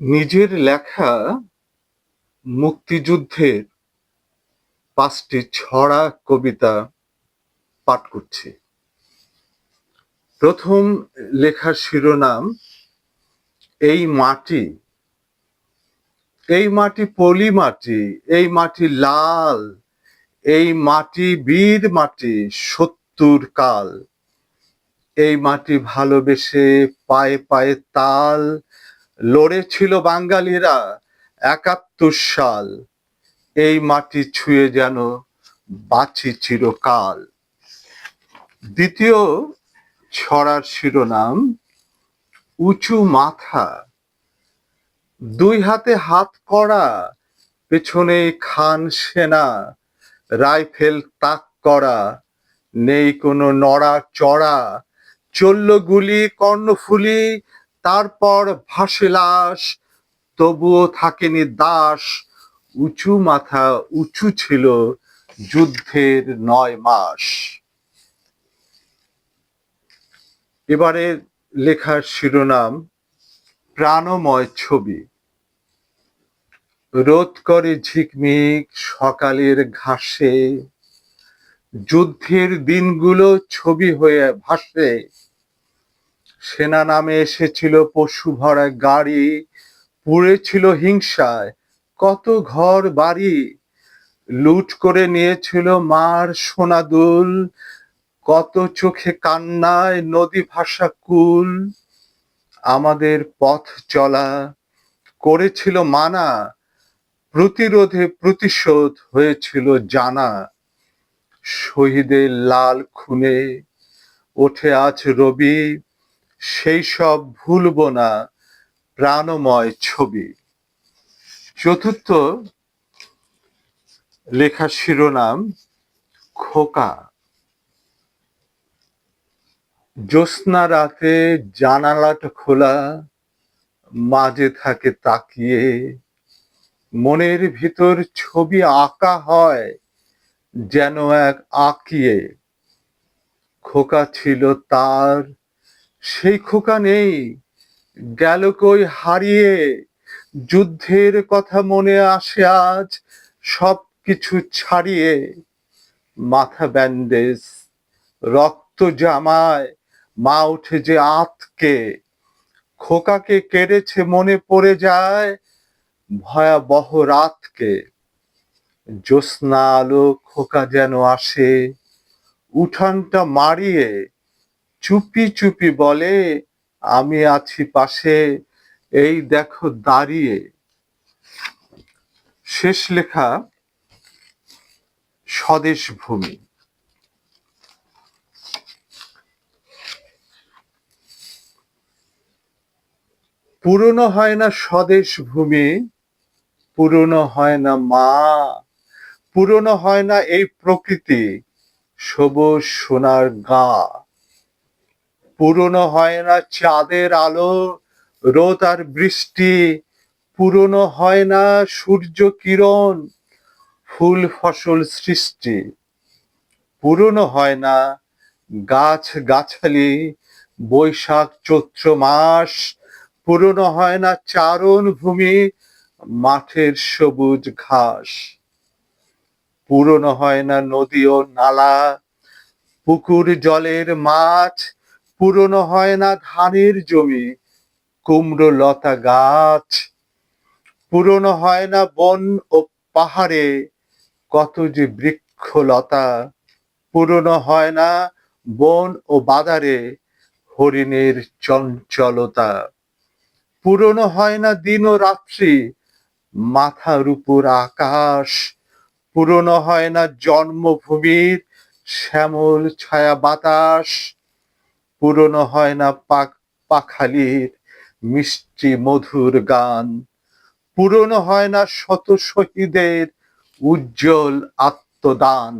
নিজের লেখা মুক্তিযুদ্ধের পাঁচটি ছড়া কবিতা পাঠ করছি। প্রথম লেখার শিরোনাম, এই মাটি এই মাটি পলি মাটি, এই মাটি লাল, এই মাটি বীর মাটি, সত্তর কাল, এই মাটি ভালোবেসে পায়ে পায়ে তাল লড়েছিল বাঙালিরা একাত্তর সাল। এই মাটি ছুঁয়ে যেন বাঁচি চিরকাল। দ্বিতীয় ছড়ার শিরোনাম, উঁচু মাথা। দুই হাতে হাত করা, পেছনে খান সেনা। রাইফেল তাক করা, নেই কোনো নড়া চড়া চলল গুলি, কর্ণফুলি তারপর ভাসে লাশ, তবুও থাকেনি দাস, উঁচু মাথা উঁচু ছিল যুদ্ধের নয় মাস। এবারে লেখার শিরোনাম, প্রাণময় ছবি। রোদ করে ঝিকমিক সকালের ঘাসে, যুদ্ধের দিনগুলো ছবি হয়ে ভাসে। সেনা নামে এসেছিল পশু ভরা গাড়ি, পুড়েছিল হিংসায়, কত ঘর বাড়ি। লুট করে নিয়েছিল মার সোনাদুল কত চোখে কান্নায় নদী ভাষা কুল। আমাদের পথ চলা করেছিল মানা, প্রতিরোধে প্রতিশোধ হয়েছিল জানা। শহীদের লাল খুনে ওঠে আজ রবি সেই সব ভুলব না প্রাণময় ছবি। চতুর্থ লেখার শিরোনাম, খোকা। জ্যোৎস্না রাতে জানালাটা খোলা, মাঝে থাকে তাকিয়ে। মনের ভিতর ছবি আঁকা হয়, যেন এক আঁকিয়ে। খোকা ছিল তার সেই খোকা নেই। গেল কই হারিয়ে? যুদ্ধের কথা মনে আসে আজ সব কিছু ছাড়িয়ে। মাথা ব্যান্ডেজ, রক্ত জামায়, মা উঠে যে আতকে। খোকাকে কেড়েছে মনে পড়ে যায় ভয়াবহ রাতকে। জ্যোৎস্না আলো খোকা যেন আসে, উঠানটা মারিয়ে চুপি চুপি বলে, আমি আছি পাশে, এই দেখো দাঁড়িয়ে। শেষ লেখা, স্বদেশ ভূমি। পুরনো হয় না স্বদেশ ভূমি, পুরনো হয় না মা, পুরনো হয় না এই প্রকৃতি, সবুজ সোনার গা। পুরনো হয় না চাঁদের আলো, রোদ আর বৃষ্টি, পুরনো হয় না সূর্য কিরণ, ফুল ফসল সৃষ্টি। পুরনো হয় না গাছ গাছালি, বৈশাখ, চৈত্র মাস, পুরনো হয় না চারণ ভূমি, মাঠের সবুজ ঘাস। পুরনো হয় না নদী ও নালা, পুকুর জলের মাছ পুরনো হয় না ধানের জমি, কুমড়ো, লতা গাছ। পুরনো হয় না বন ও পাহাড়ে, কত যে বৃক্ষলতা। পুরনো হয় না বন ও বাদারে হরিণের চঞ্চলতা। পুরনো হয় না দিন ও রাত্রি, মাথার উপর আকাশ। পুরনো হয় না জন্মভূমির শ্যামল ছায়া বাতাস। পুরনো হয় না পাক, পাখালির মিষ্টি মধুর গান। পুরনো হয় না শত শহীদের উজ্জ্বল আত্মদান।